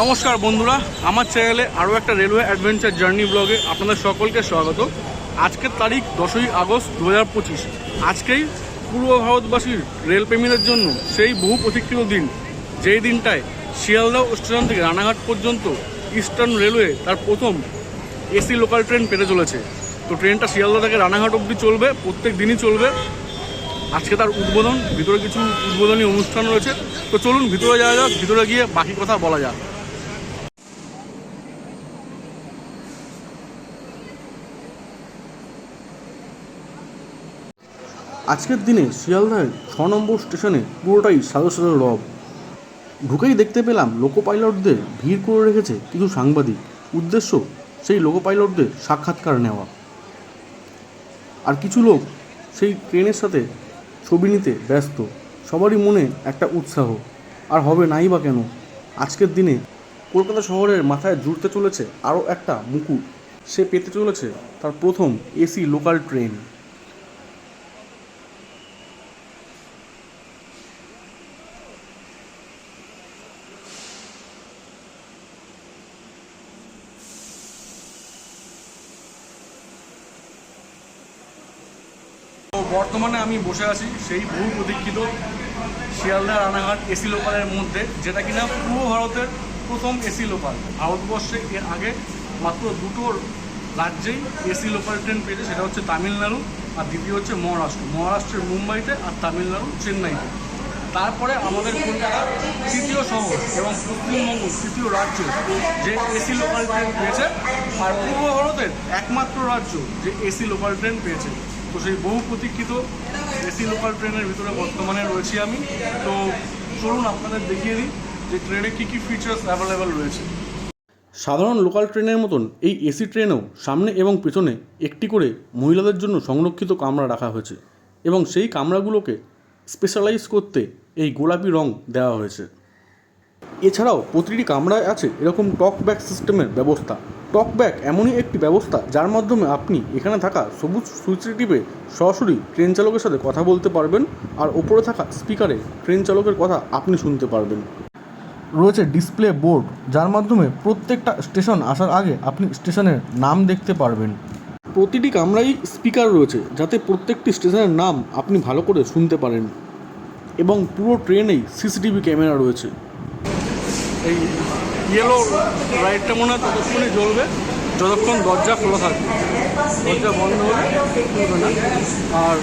নমস্কার বন্ধুরা, আমার চ্যানেলে আরও একটা রেলওয়ে অ্যাডভেঞ্চার জার্নি ব্লগে আপনাদের সকলকে স্বাগত। আজকের তারিখ দশই আগস্ট দু হাজার পঁচিশ। আজকেই পূর্ব ভারতবাসীর রেলপ্রেমীদের জন্য সেই বহু প্রতীক্ষিত দিন, যেই দিনটায় শিয়ালদহ স্টেশন থেকে রানাঘাট পর্যন্ত ইস্টার্ন রেলওয়ে তার প্রথম এসি লোকাল ট্রেন পেতে চলেছে। তো ট্রেনটা শিয়ালদহ থেকে রানাঘাট অবধি চলবে, প্রত্যেক দিনই চলবে। আজকে তার উদ্বোধন, ভিতরে কিছু উদ্বোধনী অনুষ্ঠান রয়েছে। তো চলুন ভিতরে যাওয়া যাক, ভিতরে গিয়ে বাকি কথা বলা যাক। আজকের দিনে শিয়ালদায় ছ নম্বর স্টেশনে পুরোটাই সাদা সাদা রব। ঢুকেই দেখতে পেলাম লোকো পাইলটদের ভিড় করে রেখেছে কিছু সাংবাদিক। উদ্দেশ্য, সেই লোকো পাইলটদের সাক্ষাৎকার নেওয়া। আর কিছু লোক সেই ট্রেনের সাথে ছবি নিতে ব্যস্ত। সবারই মনে একটা উৎসাহ। আর হবে নাই বা কেন? আজকের দিনে কলকাতা শহরের মাথায় জুড়তে চলেছে আরও একটা মুকুট। সে পেতে চলেছে তার প্রথম এসি লোকাল ট্রেন। বর্তমানে আমি বসে আছি সেই বহু প্রতীক্ষিত শিয়ালদা রানাঘাট এসি লোকালের মধ্যে, যেটা কিনা পূর্ব ভারতের প্রথম এসি লোকাল। ভারতবর্ষে এর আগে মাত্র দুটো রাজ্যেই এসি লোকাল ট্রেন পেয়েছে, সেটা হচ্ছে তামিলনাড়ু আর দ্বিতীয় হচ্ছে মহারাষ্ট্র। মহারাষ্ট্রের মুম্বাইতে আর তামিলনাড়ু চেন্নাইতে। তারপরে আমাদের কলকাতা তৃতীয় শহর এবং পশ্চিমবঙ্গ তৃতীয় রাজ্য যে এসি লোকাল ট্রেন পেয়েছে, আর পূর্ব ভারতের একমাত্র রাজ্য যে এসি লোকাল ট্রেন পেয়েছে। তো সেই বহু প্রতীক্ষিত এসি লোকাল ট্রেনের ভিতরে বর্তমানে রয়েছি আমি। তো চলুন আপনাদের দেখিয়ে দিই যে ট্রেনে কী কী ফিচার্স অ্যাভেলেবেল রয়েছে। সাধারণ লোকাল ট্রেনের মতন এই এসি ট্রেনেও সামনে এবং পেছনে একটি করে মহিলাদের জন্য সংরক্ষিত কামরা রাখা হয়েছে এবং সেই কামরাগুলোকে স্পেশালাইজ করতে এই গোলাপি রং দেওয়া হয়েছে। এছাড়াও প্রতিটি কামরায় আছে এরকম টক ব্যাক সিস্টেমের ব্যবস্থা। টক ব্যাক এমনই একটি ব্যবস্থা যার মাধ্যমে আপনি এখানে থাকা সবুজ সুইচ টিপে সরাসরি ট্রেন চালকের সাথে কথা বলতে পারবেন আর ওপরে থাকা স্পিকারে ট্রেন চালকের কথা আপনি শুনতে পারবেন। রয়েছে ডিসপ্লে বোর্ড যার মাধ্যমে প্রত্যেকটা স্টেশন আসার আগে আপনি স্টেশনের নাম দেখতে পারবেন। প্রতিটি কামরাই স্পিকার রয়েছে যাতে প্রত্যেকটি স্টেশনের নাম আপনি ভালো করে শুনতে পারেন। এবং পুরো ট্রেনেই সিসিটিভি ক্যামেরা রয়েছে। এই ইয়েলো লাইটটা মনে হয় ততক্ষণই জ্বলবে, যতক্ষণ দরজা খোলা থাকবে। দরজা বন্ধ হলে চলবে না। আর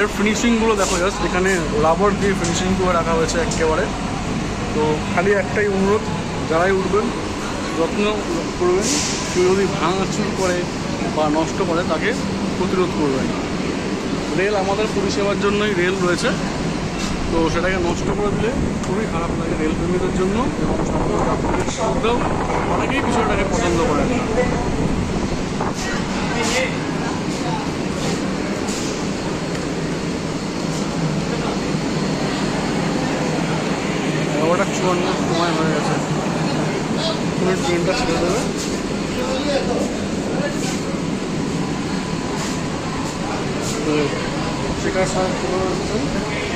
এর ফিনিশিংগুলো দেখো জাস্ট এখানে রাবার দিয়ে ফিনিশিং করে রাখা হয়েছে একেবারে। তো খালি একটাই অনুরোধ, যারাই উঠবেন, যত্ন করবেন, কেউ যদি ভাঙাচুর করে বা নষ্ট করে, তাকে প্রতিরোধ করবেন। রেল আমাদের পরিষেবার জন্যই রেল রয়েছে। তো সেটাকে নষ্ট করে দিলে খুবই খারাপ লাগে রেল প্রেমীদের জন্য। এবং মধ্যেও অনেকেই বিষয়টাকে পছন্দ করে না। এগারোটা চুয়ান্ন সময় হয়ে গেছে। তুমি ট্রেনটা ছেড়ে দেবে। তো শেখার সাহেব চলে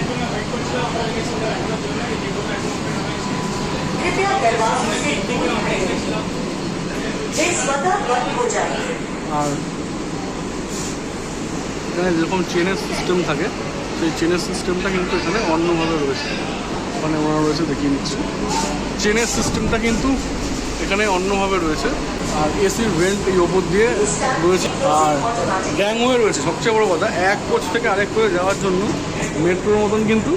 कृपया दरवाजे से दूर रहें वे स्वतः बंद हो जाएंगे আর এখানে যেরকম চেনের সিস্টেম থাকে সেই চেনের সিস্টেমটা কিন্তু এখানে অন্যভাবে রয়েছে ওখানে ওনারা রয়েছে দেখিয়ে নিচ্ছি চেনের সিস্টেমটা কিন্তু এখানে অন্যভাবে রয়েছে। আর এসির ভেন্ট এই ওপর দিয়ে রয়েছে। আর গ্যাংওয়ে রয়েছে। সবচেয়ে বড় কথা, এক কোচ থেকে আরেক কোচে যাওয়ার জন্য মেট্রোর মতন কিন্তু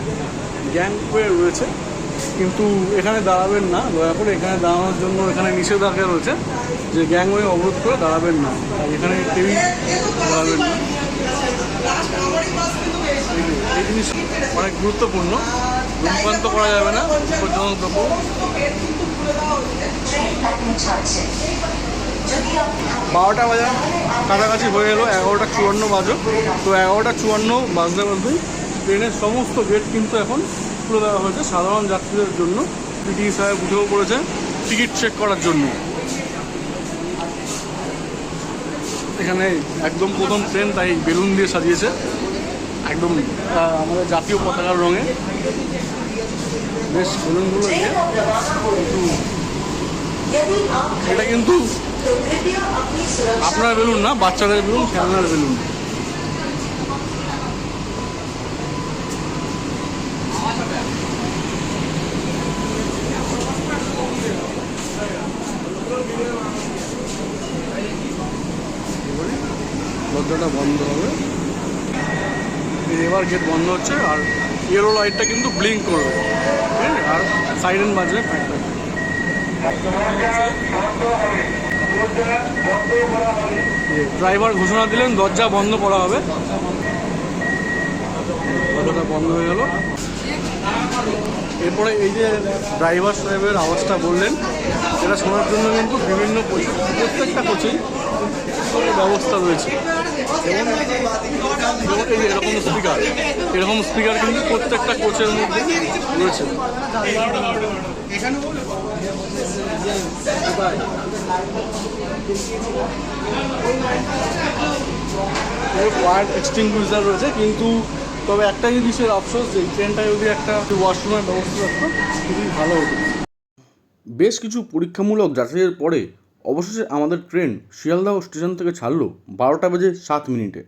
গ্যাংওয়ে রয়েছে। কিন্তু এখানে দাঁড়াবেন না। দয়া করে এখানে দাঁড়ানোর জন্য এখানে নিষেধাজ্ঞা রয়েছে যে গ্যাংওয়ে অবরোধ করে দাঁড়াবেন না। আর এখানে কেউই দাঁড়াবেন না। এই- জিনিস অনেক গুরুত্বপূর্ণ। ধূমপান তো করা যাবে না। দ্রব্য বারোটা বাজার কাছাকাছি হয়ে এলো, এগারোটা চুয়ান্ন বাজো। তো এগারোটা চুয়ান্ন বাজতে বাজতেই ট্রেনের সমস্ত গেট কিন্তু এখন খুলে দেওয়া হয়েছে সাধারণ যাত্রীদের জন্য। পিটি সাহেব উঠেও পড়েছে টিকিট চেক করার জন্য। এখানে একদম প্রথম ট্রেন তাই বেলুন দিয়ে সাজিয়েছে। একদম আমাদের জাতীয় পতাকার রঙে। বেশ ফলনগুলো এটা। কিন্তু আপনার বেলুন না, বাচ্চাদের বেলুন, খেলনার বেলুন। দরজাটা বন্ধ হবে। এবার গেট বন্ধ হচ্ছে, আর ইয়েলো লাইটটা কিন্তু ব্লিঙ্ক করবে। সাইরেন ফ্যাক্টর ড্রাইভার ঘোষণা দিলেন, দরজা বন্ধ করা হবে। দরজাটা বন্ধ হয়ে গেল। এরপরে এই যে ড্রাইভার সাহেবের আওয়াজটা বললেন এটা শোনার জন্য কিন্তু বিভিন্ন প্রত্যেকটা কোচিং ব্যবস্থা রয়েছে। এরকম স্পিকার এরকম স্পিকার কিন্তু প্রত্যেকটা কোচের মধ্যে রয়েছে। ওয়ার্ড এক্সটিংগুইজার রয়েছে কিন্তু তবে একটা জিনিসের আফসোস যে এই ট্রেনটায় যদি একটা ওয়াশরুমের ব্যবস্থা থাকতো খুবই ভালো হতো। বেশ কিছু পরীক্ষামূলক যাচাইয়ের পরে অবশেষে আমাদের ট্রেন শিয়ালদহ স্টেশন থেকে ছাড়লো বারোটা বেজে সাত মিনিটে।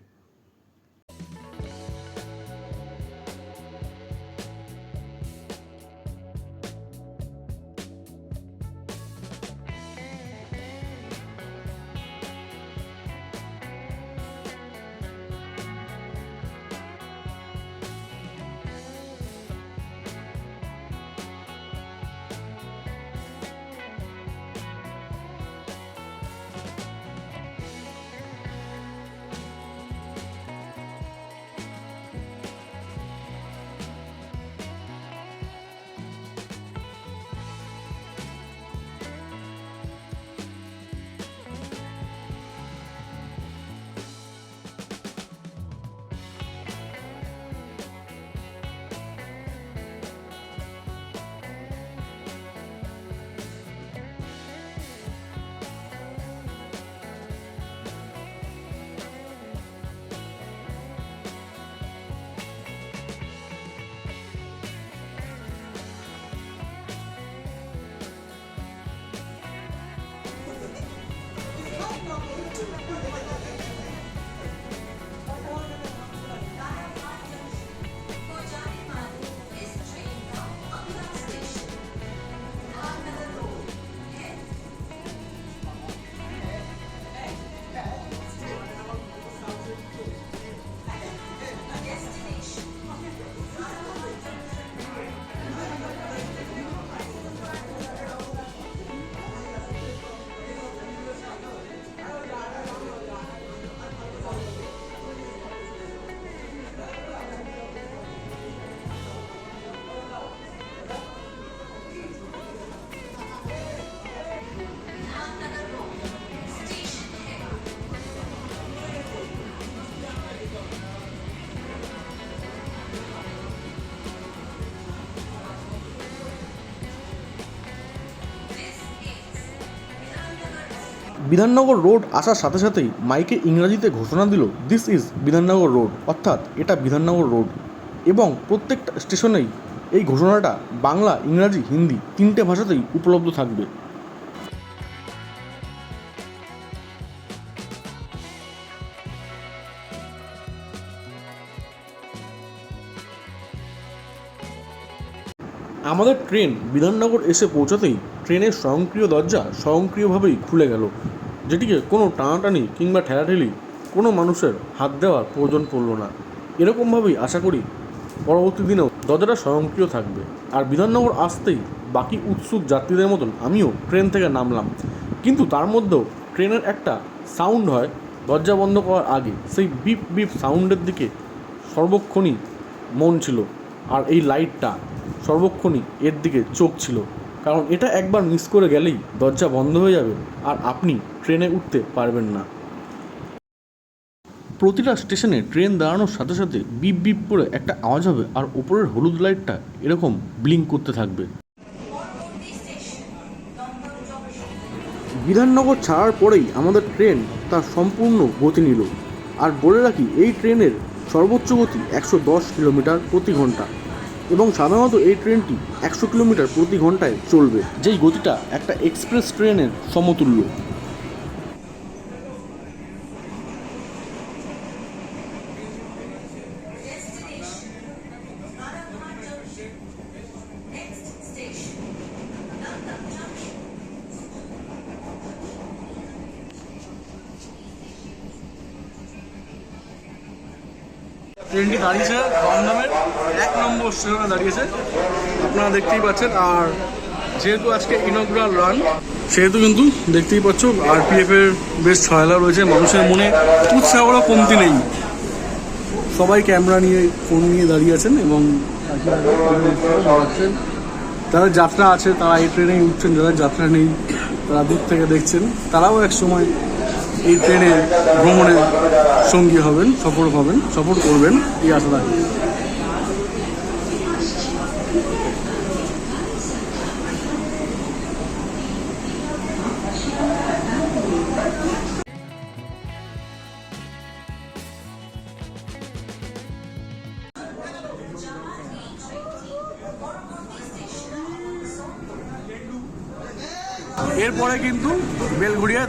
বিধাননগর রোড আসার সাথে সাথেই মাইকে ইংরাজিতে ঘোষণা দিল দিস ইজ বিধাননগর রোড অর্থাৎ এটা বিধাননগর রোড। এবং প্রত্যেকটা স্টেশনেই এই ঘোষণাটা বাংলা, ইংরাজি, হিন্দি তিনটে ভাষাতেই উপলব্ধ থাকবে। আমাদের ট্রেন বিধাননগর এসে পৌঁছাতেই ট্রেনের স্বয়ংক্রিয় দরজা স্বয়ংক্রিয়ভাবেই খুলে গেল, যেটিকে কোনো টানাটানি কিংবা ঠেলাঠেলি কোনো মানুষের হাত দেওয়ার প্রয়োজন পড়ল না। এরকমভাবেই আশা করি পরবর্তী দিনেও দরজাটা স্বয়ংক্রিয় থাকবে। আর বিধাননগর আসতেই বাকি উৎসুক যাত্রীদের মতন আমিও ট্রেন থেকে নামলাম। কিন্তু তার মধ্যেও ট্রেনের একটা সাউন্ড হয় দরজা বন্ধ করার আগে। সেই বিপ বিপ সাউন্ডের দিকে সর্বক্ষণই মন ছিল, আর এই লাইটটা সর্বক্ষণই এর দিকে চোখ ছিল। কারণ এটা একবার মিস করে গেলেই দরজা বন্ধ হয়ে যাবে আর আপনি ট্রেনে উঠতে পারবেন না। প্রতিটা স্টেশনে ট্রেন দাঁড়ানোর সাথে সাথে বিপ বিপ করে একটা আওয়াজ হবে আর উপরের হলুদ লাইটটা এরকম ব্লিঙ্ক করতে থাকবে। বিধাননগর ছাড়ার পরেই আমাদের ট্রেন তার সম্পূর্ণ গতি নিল। আর বলে রাখি, এই ট্রেনের সর্বোচ্চ গতি একশো দশ কিলোমিটার প্রতি ঘণ্টা। এবং সাধারণত এই ট্রেনটি একশো কিলোমিটার প্রতি ঘন্টায় চলবে। যেই গতিটা একটা এক্সপ্রেস ট্রেনের সমতুল্য। ট্রেনটি দাঁড়িয়েছে দমদমের। এক নম্বর স্টেশনে দাঁড়িয়েছে। আপনারা দেখতেই পাচ্ছেন, আর যেহেতু আজকে ইনগ্রাল রান সেহেতু কিন্তু দেখতেই পাচ্ছ আর আরপিএফ এর বেশ ছয়লা রয়েছে। মানুষের মনে উৎসাহরও কমতি নেই। সবাই ক্যামেরা নিয়ে ফোন নিয়ে দাঁড়িয়ে আছেন এবং যারা যাত্রা আছে, তারা এই ট্রেনেই উঠছেন, যারা যাত্রা নেই, তারা দূর থেকে দেখছেন। তারাও এক সময় এই ট্রেনে ভ্রমণে সঙ্গী হবেন সফর হবেন সফর করবেন এই আশা রাখি।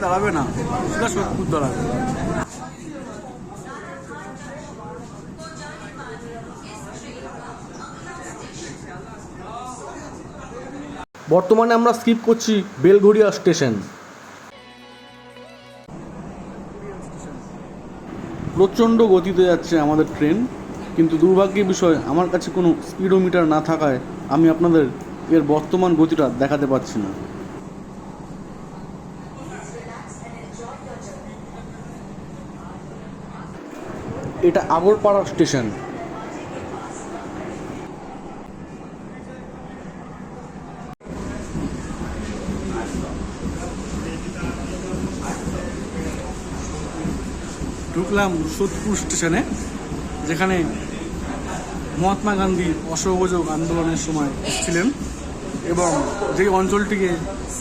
দাঁড়াবে না। সেটা সোদপুর দাঁড়াবে। বর্তমানে আমরা স্কিপ করছি বেলঘড়িয়া স্টেশন। প্রচণ্ড গতিতে যাচ্ছে আমাদের ট্রেন, কিন্তু দুর্ভাগ্যের বিষয়, আমার কাছে কোনো স্পিডোমিটার না থাকায় আমি আপনাদের এর বর্তমান গতিটা দেখাতে পারছি না। এটা আগরপাড়া স্টেশন। ঢুকলাম সোদপুর স্টেশনে, যেখানে মহাত্মা গান্ধী অসহযোগ আন্দোলনের সময় ছিলেন এবং যে অঞ্চলটিকে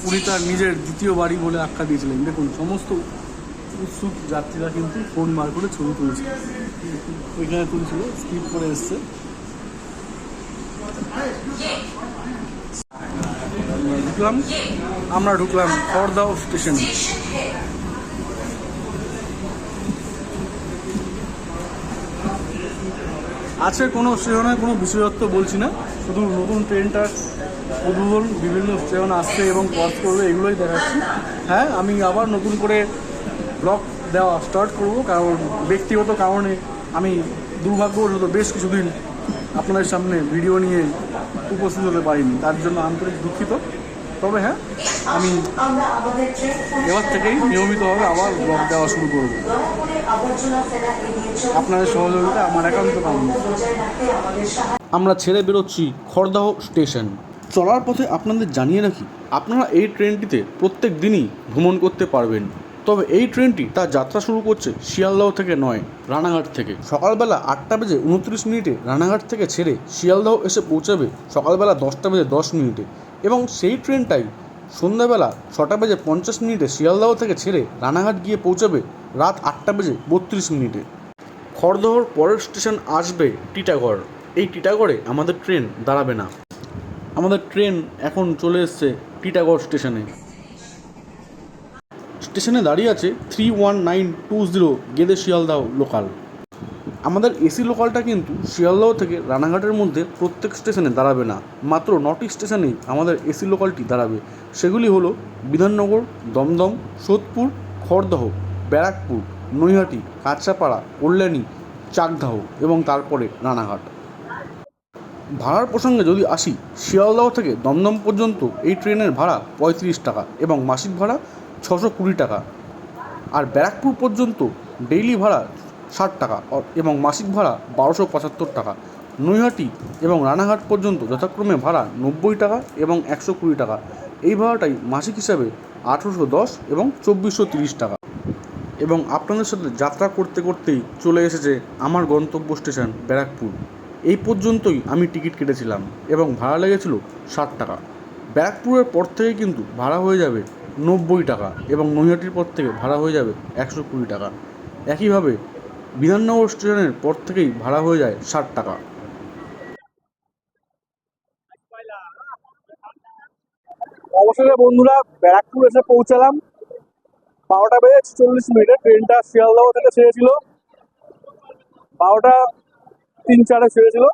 উনি তার নিজের দ্বিতীয় বাড়ি বলে আখ্যা দিয়েছিলেন। দেখুন, সমস্ত উৎসুক যাত্রীরা কিন্তু ফোন বার করে ছবি তুলছে। ওইখানে তুলছিল স্কিপ করে এসছে। ঢুকলাম, আমরা ঢুকলাম খড়দাও স্টেশনে আছে কোনো স্টেশনে কোনো বিশেষত্ব বলছি না, শুধু নতুন ট্রেনটার উদ্বোধন, বিভিন্ন স্টেশন আসছে এবং ক্রস করবে, এগুলোই দেখাচ্ছি। হ্যাঁ আমি আবার নতুন করে ব্লগ দেওয়া স্টার্ট করব, কারণ ব্যক্তিগত কারণে আমি দুর্ভাগ্যবশত বেশ কিছুদিন আপনাদের সামনে ভিডিও নিয়ে উপস্থিত হতে পারিনি, তার জন্য আন্তরিক দুঃখিত। তবে হ্যাঁ আমি এবার থেকেই নিয়মিতভাবে আবার ব্লগ দেওয়া শুরু করব। আপনাদের সহযোগিতা আমার একান্ত সাহায্য আমরা ছেড়ে বেরোচ্ছি খড়দাহ স্টেশন। চলার পথে আপনাদের জানিয়ে রাখি, আপনারা এই ট্রেনটিতে প্রত্যেক দিনই ভ্রমণ করতে পারবেন। তবে এই ট্রেনটি তার যাত্রা শুরু করছে শিয়ালদহ থেকে নয়, রানাঘাট থেকে। সকালবেলা আটটা বেজে উনত্রিশ মিনিটে রানাঘাট থেকে ছেড়ে শিয়ালদহ এসে পৌঁছাবে সকালবেলা দশটা বেজে দশ মিনিটে। এবং সেই ট্রেনটাই সন্ধ্যাবেলা ছটা বেজে পঞ্চাশ মিনিটে শিয়ালদহ থেকে ছেড়ে রানাঘাট গিয়ে পৌঁছাবে রাত আটটা বেজে বত্রিশ মিনিটে। খড়দহর পরের স্টেশন আসবে টিটাগড়। এই টিটাগড়ে আমাদের ট্রেন দাঁড়াবে না। আমাদের ট্রেন এখন চলে এসছে টিটাগড় স্টেশনে। স্টেশনে দাঁড়িয়ে আছে three one nine two zero Gede Sealdah local আমাদের এসি লোকালটা কিন্তু শিয়ালদহ থেকে রানাঘাটের মধ্যে প্রত্যেক স্টেশনে দাঁড়াবে না। মাত্র নটি স্টেশনেই আমাদের এসি লোকালটি দাঁড়াবে। সেগুলি হলো বিধাননগর, দমদম, সোদপুর, খড়দহ, ব্যারাকপুর, নৈহাটি কাঁচাপাড়া কল্যাণী, চাকদাহ এবং তারপরে রানাঘাট। ভাড়ার প্রসঙ্গে যদি আসি, শিয়ালদহ থেকে দমদম পর্যন্ত এই ট্রেনের ভাড়া পঁয়ত্রিশ টাকা এবং মাসিক ভাড়া ছশো কুড়ি টাকা। আর ব্যারাকপুর পর্যন্ত ডেইলি ভাড়া ষাট টাকা এবং মাসিক ভাড়া বারোশো পঁচাত্তর টাকা। নৈহাটি এবং রানাঘাট পর্যন্ত যথাক্রমে ভাড়া নব্বই টাকা এবং একশো কুড়ি টাকা। এই ভাড়াটাই মাসিক হিসাবে আঠেরোশো দশ এবং চব্বিশশো তিরিশ টাকা। এবং আপনাদের সাথে যাত্রা করতে করতেই চলে এসেছে আমার গন্তব্য স্টেশন ব্যারাকপুর। এই পর্যন্তই আমি টিকিট কেটেছিলাম এবং ভাড়া লেগেছিল ষাট টাকা। ব্যারাকপুরের পর থেকে কিন্তু ভাড়া হয়ে যাবে নব্বই টাকা এবং নৈহাটির পর থেকে ভাড়া হয়ে যাবে একশো কুড়ি টাকা। একইভাবে বিধাননগর স্টেশনের পর থেকেই ভাড়া হয়ে যায় ষাট টাকা। অবশ্যই বন্ধুরা ব্যারাকপুর এসে পৌঁছালাম। বারোটা বেজে চল্লিশ মিনিটে ট্রেনটা শিয়ালদহ থেকে ছেড়েছিল। বারোটা তিন চারে ছেড়েছিল।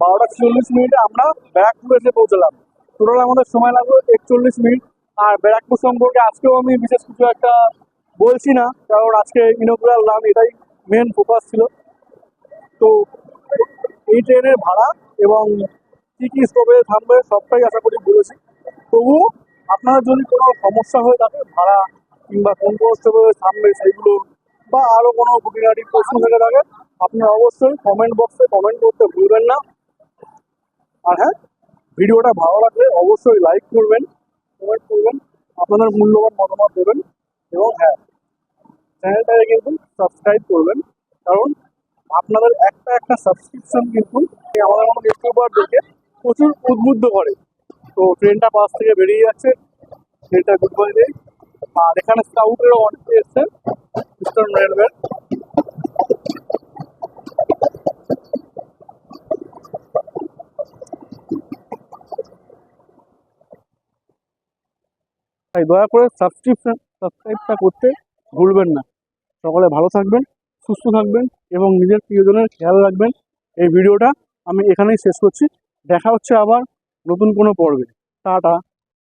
বারোটা চল্লিশ মিনিটে আমরা ব্যারাকপুর এসে পৌঁছালাম। টোটাল আমাদের সময় লাগল একচল্লিশ মিনিট। আর ব্যারাকপুর সম্পর্কে আজকেও আমি বিশেষ কিছু একটা বলছি না, কারণ আজকে ইনোগ্রাল রান এটাই মেন ফোকাস ছিল। তো এই ট্রেনের ভাড়া এবং কী কী স্টপেজে থামবে সবটাই আশা করি বলেছি। তবুও আপনার যদি কোনো সমস্যা হয়ে থাকে, ভাড়া কিংবা কোন কোন স্টপেজে থামবে সেইগুলো বা আরও কোনো খুঁটিনাটি প্রশ্ন থেকে থাকে, আপনি অবশ্যই কমেন্ট বক্সে কমেন্ট করতে ভুলবেন না। আর হ্যাঁ ভিডিওটা ভালো লাগলে অবশ্যই লাইক করবেন। কমেন্ট করবেন, আপনাদের মূল্যবান মতামত দেবেন এবং হ্যাঁ চ্যানেলটাকে কিন্তু সাবস্ক্রাইব করবেন। কারণ আপনাদের একটা একটা সাবস্ক্রিপশন কিন্তু আমাদের মতো ইউটিউবারদেরকে প্রচুর উদ্বুদ্ধ করে। তো ট্রেনটা পাশ থেকে বেরিয়ে যাচ্ছে ট্রেনটা গুড বাই দেয় আর এখানে স্কাউটেরও অনেকে এসছে ইস্টার্ন রেলওয়ে তাই দয়া করে সাবস্ক্রিপশন সাবস্ক্রাইবটা করতে ভুলবেন না। সকলে ভালো থাকবেন, সুস্থ থাকবেন এবং নিজের প্রিয়জনের খেয়াল রাখবেন। এই ভিডিওটা আমি এখানেই শেষ করছি। দেখা হচ্ছে আবার নতুন কোনো পর্বে। টাটা।